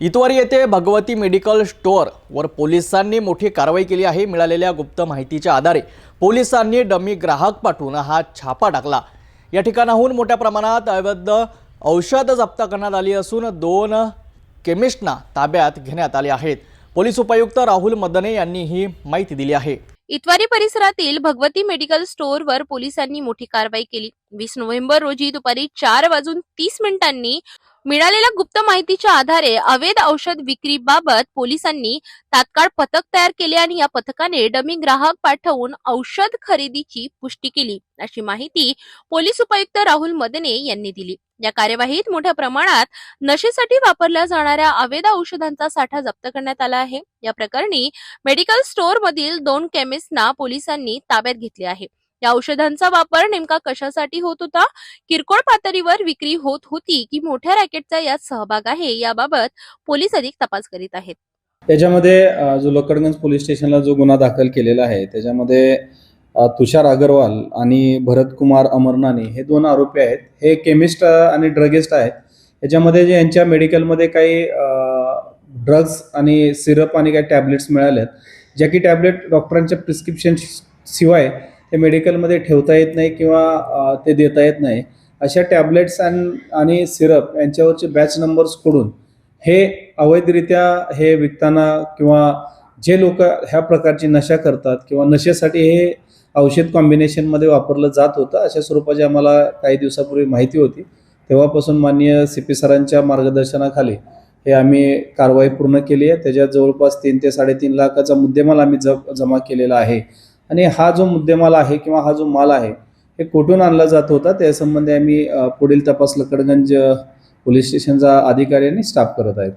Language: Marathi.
इतवारी येथे भगवती मेडिकल स्टोअर वर पोलिसांनी मोठी कारवाई केली आहे. मिळालेल्या गुप्त माहितीच्या आधारे पोलिसांनी डमी ग्राहक पाठवून हा छापा टाकला. या ठिकाणाहून मोठ्या प्रमाणात अवैध औषध जप्त करण्यात आली असून दोन केमिस्टना ताब्यात घेण्यात आले आहेत. पोलीस उपायुक्त राहुल मदने यांनी ही माहिती दिली आहे. इतवारी परिसरातील भगवती मेडिकल स्टोअरवर पोलिसांनी मोठी कारवाई केली. वीस नोव्हेंबर रोजी दुपारी चार वाजून तीस मिनिटांनी मिळालेल्या गुप्त माहितीच्या आधारे अवैध औषध विक्रीबाबत पोलिसांनी तात्काळ पथक तयार केले आणि या पथकाने डमी ग्राहक पाठवून औषध खरेदीची पुष्टी केली. अशी माहिती पोलीस उपायुक्त राहुल मदने यांनी दिली. या कार्यवाहीत मोठ्या प्रमाणात नशेसाठी वापरल्या जाणाऱ्या अवैध औषधांचा साठा जप्त करण्यात आला आहे. या प्रकरणी मेडिकल स्टोअर मधील दोन केमिस्टना पोलिसांनी ताब्यात घेतले आहे. या औषधांचा वापर नेमका कशासाठी होत होता? किरकोळ पातळीवर विक्री होत होती की मोठ्या रॅकेटचा यात सहभाग आहे याबाबत पोलीस अधिक तपास करीत आहेत. त्याच्यामध्ये जो लकडगंज पोलीस स्टेशनला जो गुन्हा दाखल केलेला आहे त्याच्यामध्ये तुषार अगरवाल आणि भरतकुमार अमरनानी हे दोन आरोपी आहेत. हे केमिस्ट आणि ड्रगिस्ट आहेत. याच्यामध्ये जे यांच्या मेडिकलमध्ये काही ड्रग्ज आणि सिरप आणि काही टॅबलेट्स मिळाल्यात ज्या की टॅबलेट डॉक्टरांच्या प्रिस्क्रिप्शन शिवाय ते मेडिकलमध्ये ठेवता येत नाही किंवा ते देता येत नाही. अशा टॅबलेट्स आणि सिरप यांच्यावरचे बॅच नंबर्सकडून हे अवैधरित्या हे विकताना किंवा जे लोक ह्या प्रकारची नशा करतात किंवा नशेसाठी हे औषध कॉम्बिनेशनमध्ये वापरलं जात होतं अशा स्वरूपाची आम्हाला काही दिवसापूर्वी माहिती होती. तेव्हापासून माननीय सी पी सरांच्या मार्गदर्शनाखाली हे आम्ही कारवाई पूर्ण केली आहे. त्याच्यात जवळपास तीन ते साडेतीन लाखाचा मुद्देमाल आम्ही ज जमा केलेला आहे. आणि हा जो मुद्देमाल आहे किंवा हा जो माल आहे हे कुठून आणला जात होता? त्यासंबंधी आम्ही पुढील तपास लकडगंज पोलीस स्टेशनचा अधिकारी आणि स्टाफ करत आहेत.